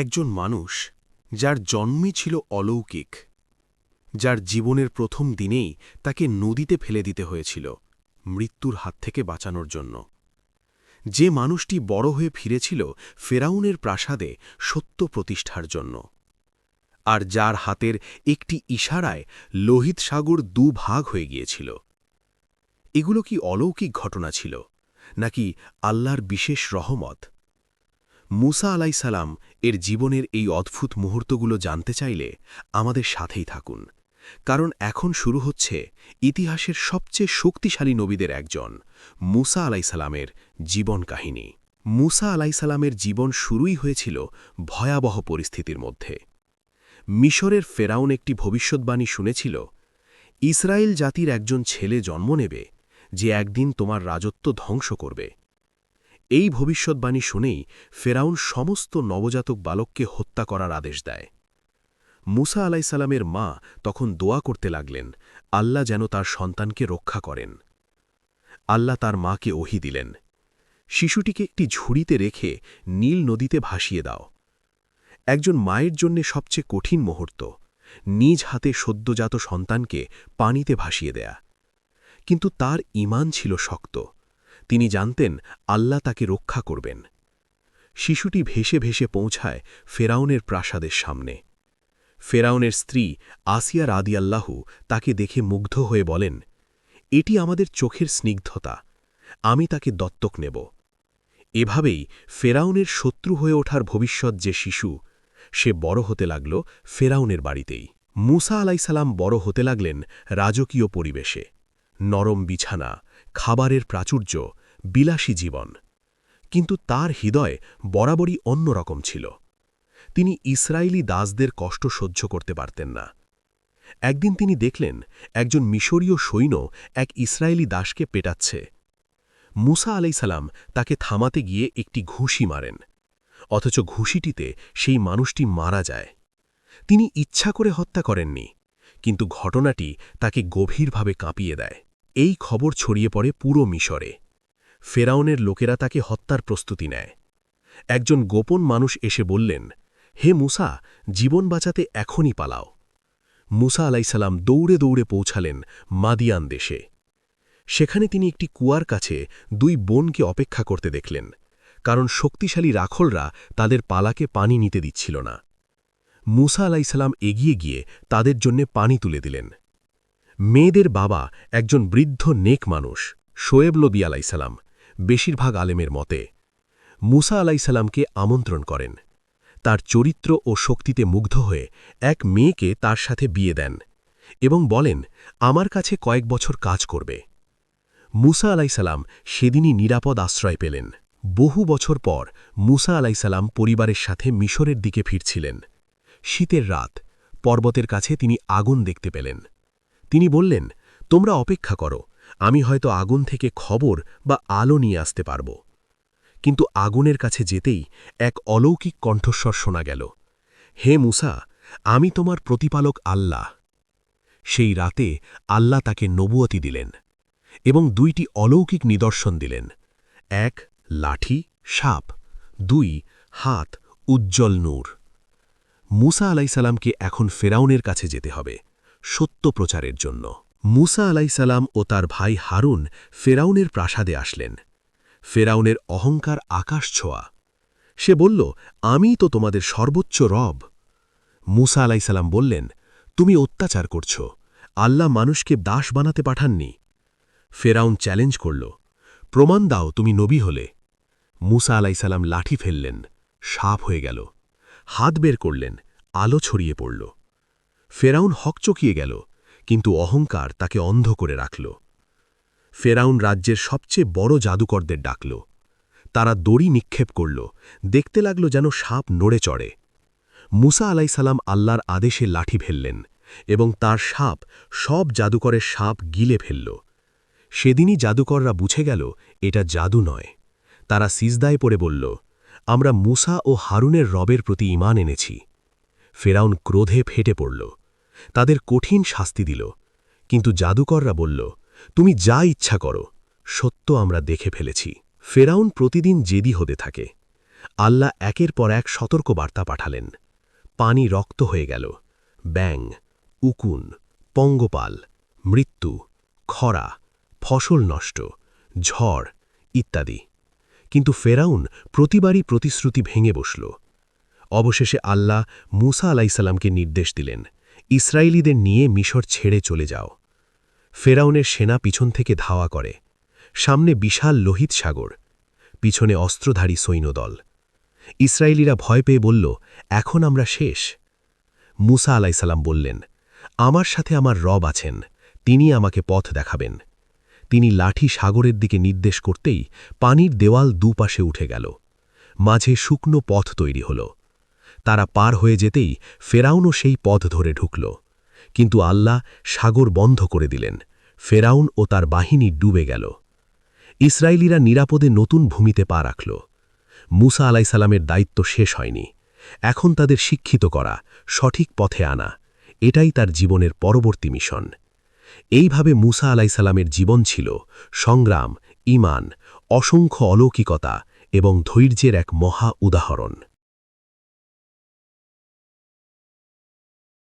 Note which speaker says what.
Speaker 1: একজন মানুষ যার জন্মই ছিল অলৌকিক, যার জীবনের প্রথম দিনেই তাকে নদীতে ফেলে দিতে হয়েছিল মৃত্যুর হাত থেকে বাঁচানোর জন্য। যে মানুষটি বড় হয়ে ফিরেছিল ফেরাউনের প্রাসাদে সত্য প্রতিষ্ঠার জন্য। আর যার হাতের একটি ইশারায় লোহিত সাগর দুভাগ হয়ে গিয়েছিল। এগুলো কি অলৌকিক ঘটনা ছিল, নাকি আল্লাহর বিশেষ রহমত? মুসা আলাইসালাম এর জীবনের এই অদ্ভুত মুহূর্তগুলো জানতে চাইলে আমাদের সাথেই থাকুন। কারণ এখন শুরু হচ্ছে ইতিহাসের সবচেয়ে শক্তিশালী নবীদের একজন, মুসা আলাইসালামের জীবন কাহিনী। মুসা আলাইসালামের জীবন শুরুই হয়েছিল ভয়াবহ পরিস্থিতির মধ্যে। মিশরের ফেরাউন একটি ভবিষ্যৎবাণী শুনেছিল, ইসরায়েল জাতির একজন ছেলে জন্ম নেবে যে একদিন তোমার রাজত্ব ধ্বংস করবে। এই ভবিষ্যৎবাণী শুনেই ফেরাউন সমস্ত নবজাতক বালককে হত্যা করার আদেশ দেয়। মুসা আলাইসালামের মা তখন দোয়া করতে লাগলেন, আল্লাহ যেন তার সন্তানকে রক্ষা করেন। আল্লাহ তার মাকে ওহি দিলেন, শিশুটিকে একটি ঝুড়িতে রেখে নীল নদীতে ভাসিয়ে দাও। একজন মায়ের জন্যে সবচেয়ে কঠিন মুহূর্ত, নিজ হাতে সদ্যজাত সন্তানকে পানিতে ভাসিয়ে দেয়া। কিন্তু তার ইমান ছিল শক্ত। তিনি জানতেন আল্লাহ তাকে রক্ষা করবেন। শিশুটি ভেসে ভেসে পৌঁছায় ফেরাউনের প্রাসাদের সামনে। ফেরাউনের স্ত্রী আসিয়া রাদি আল্লাহু তাকে দেখে মুগ্ধ হয়ে বলেন, এটি আমাদের চোখের স্নিগ্ধতা, আমি তাকে দত্তক নেব। এভাবেই ফেরাউনের শত্রু হয়ে ওঠার ভবিষ্যৎ যে শিশু, সে বড় হতে লাগল ফেরাউনের বাড়িতেই। মুসা আলাইসালাম বড় হতে লাগলেন রাজকীয় পরিবেশে। নরম বিছানা খাবারের প্রাচুর্য, বিলাসী জীবন। কিন্তু তার হৃদয় বরাবরই অন্যরকম ছিল। তিনি ইসরায়েলি দাসদের কষ্ট সহ্য করতে পারতেন না। একদিন তিনি দেখলেন একজন মিশরীয় সৈন্য এক ইসরায়েলি দাসকে পেটাচ্ছে। মুসা আলাইসালাম তাকে থামাতে গিয়ে একটি ঘুষি মারেন, অথচ ঘুষিটিতে সেই মানুষটি মারা যায়। তিনি ইচ্ছা করে হত্যা করেননি, কিন্তু ঘটনাটি তাকে গভীরভাবে কাঁপিয়ে দেয়। এই খবর ছড়িয়ে পড়ে পুরো মিশরে। ফেরাউনের লোকেরা তাকে হত্যার প্রস্তুতি নেয়। একজন গোপন মানুষ এসে বললেন, হে মুসা, জীবন বাঁচাতে এখনই পালাও। মুসা আলাইসালাম দৌড়ে দৌড়ে পৌঁছালেন মাদিয়ান দেশে। সেখানে তিনি একটি কুয়ার কাছে দুই বোনকে অপেক্ষা করতে দেখলেন, কারণ শক্তিশালী রাখলরা তাদের পালাকে পানি নিতে দিচ্ছিল না। মুসা আলাইসালাম এগিয়ে গিয়ে তাদের জন্যে পানি তুলে দিলেন। মেয়েদের বাবা একজন বৃদ্ধ নেক মানুষ, শোয়েব লবি আলাইসালাম বেশিরভাগ আলেমের মতে। মুসা আলাইসালামকে আমন্ত্রণ করেন। তার চরিত্র ও শক্তিতে মুগ্ধ হয়ে এক মেয়েকে তার সাথে বিয়ে দেন এবং বলেন, আমার কাছে কয়েক বছর কাজ করবে। মুসা আলাইসালাম সেদিনই নিরাপদ আশ্রয় পেলেন। বহু বছর পর মুসা আলাইসালাম পরিবারের সাথে মিশরের দিকে ফিরছিলেন। শীতের রাত, পর্বতের কাছে তিনি আগুন দেখতে পেলেন। তিনি বললেন, তোমরা অপেক্ষা করো, আমি হয়তো আগুন থেকে খবর বা আলো নিয়ে আসতে পারব। কিন্তু আগুনের কাছে যেতেই এক অলৌকিক কণ্ঠস্বর শোনা গেল, হে মুসা, আমি তোমার প্রতিপালক আল্লাহ। সেই রাতে আল্লাহ তাকে নবুয়তি দিলেন এবং দুইটি অলৌকিক নিদর্শন দিলেন, এক লাঠি, সাপ, দুই হাত, উজ্জ্বল নূর। মুসা আলাইসালামকে এখন ফেরাউনের কাছে যেতে হবে। সত্য প্রচারের জন্য। মুসা আলাইসালাম ও তার ভাই হারুন ফেরাউনের প্রাসাদে আসলেন। ফেরাউনের অহংকার আকাশ ছোঁয়া। সে বলল, আমি তো তোমাদের সর্বোচ্চ রব। মুসা আলাইসালাম বললেন, তুমি অত্যাচার করছ। আল্লাহ মানুষকে দাস বানাতে পাঠাননি। ফেরাউন চ্যালেঞ্জ করল, প্রমাণ দাও তুমি নবী হলে। মুসা আলাইসালাম লাঠি ফেললেন, সাপ হয়ে গেল। হাত বের করলেন, আলো ছড়িয়ে পড়ল। ফেরাউন হকচকিয়ে গেল, কিন্তু অহংকার তাকে অন্ধ করে রাখল। ফেরাউন রাজ্যের সবচেয়ে বড় জাদুকরদের ডাকল। তারা দড়ি নিক্ষেপ করল, দেখতে লাগল যেন সাপ নড়ে চড়ে। মুসা আলাইসালাম আল্লাহর আদেশে লাঠি ফেললেন এবং তার সাপ সব জাদুকরের সাপ গিলে ফেলল। সেদিনই জাদুকররা বুঝে গেল, এটা জাদু নয়। তারা সিজদায় পড়ে বলল, আমরা মুসা ও হারুনের রবের প্রতি ইমান এনেছি। ফেরাউন ক্রোধে ফেটে পড়ল। তাদের কঠিন শাস্তি দিল। কিন্তু জাদুকররা বলল, তুমি যা ইচ্ছা করো, সত্য আমরা দেখে ফেলেছি। ফেরাউন প্রতিদিন জেদি হতে থাকে। আল্লাহ একের পর এক সতর্ক বার্তা পাঠালেন। পানি রক্ত হয়ে গেল। ব্যাং উকুন, পঙ্গপাল, মৃত্যু, খরা, ফসল নষ্ট, ঝড় ইত্যাদি। কিন্তু ফেরাউন প্রতিবারই প্রতিশ্রুতি ভেঙে বসল। অবশেষে আল্লাহ মুসা আলাইসাল্লামকে নির্দেশ দিলেন ইসরায়েলিদের নিয়ে মিশর ছেড়ে চলে যাও। ফেরাউনের সেনা পিছন থেকে ধাওয়া করে। সামনে বিশাল লোহিত সাগর, পিছনে অস্ত্রধারী সৈন্যদল। ইসরায়েলিরা ভয় পেয়ে বলল, এখন আমরা শেষ। মুসা আলাইসাল্লাম বললেন, আমার সাথে আমার রব আছেন, তিনি আমাকে পথ দেখাবেন। তিনি লাঠি সাগরের দিকে নির্দেশ করতেই পানির দেওয়াল দুপাশে উঠে গেল। মাঝে শুকনো পথ তৈরি হল। তারা পার হয়ে যেতেই ফেরাউনও সেই পথ ধরে ঢুকল। কিন্তু আল্লাহ সাগর বন্ধ করে দিলেন। ফেরাউন ও তার বাহিনী ডুবে গেল। ইসরায়েলিরা নিরাপদে নতুন ভূমিতে পা রাখল। মুসা আলাইসালামের দায়িত্ব শেষ হয়নি। এখন তাদের শিক্ষিত করা, সঠিক পথে আনা, এটাই তার জীবনের পরবর্তী মিশন। এইভাবে মুসা আলাইসালামের জীবন ছিল সংগ্রাম ইমান অসংখ্য অলৌকিকতা এবং ধৈর্যের এক মহা উদাহরণ।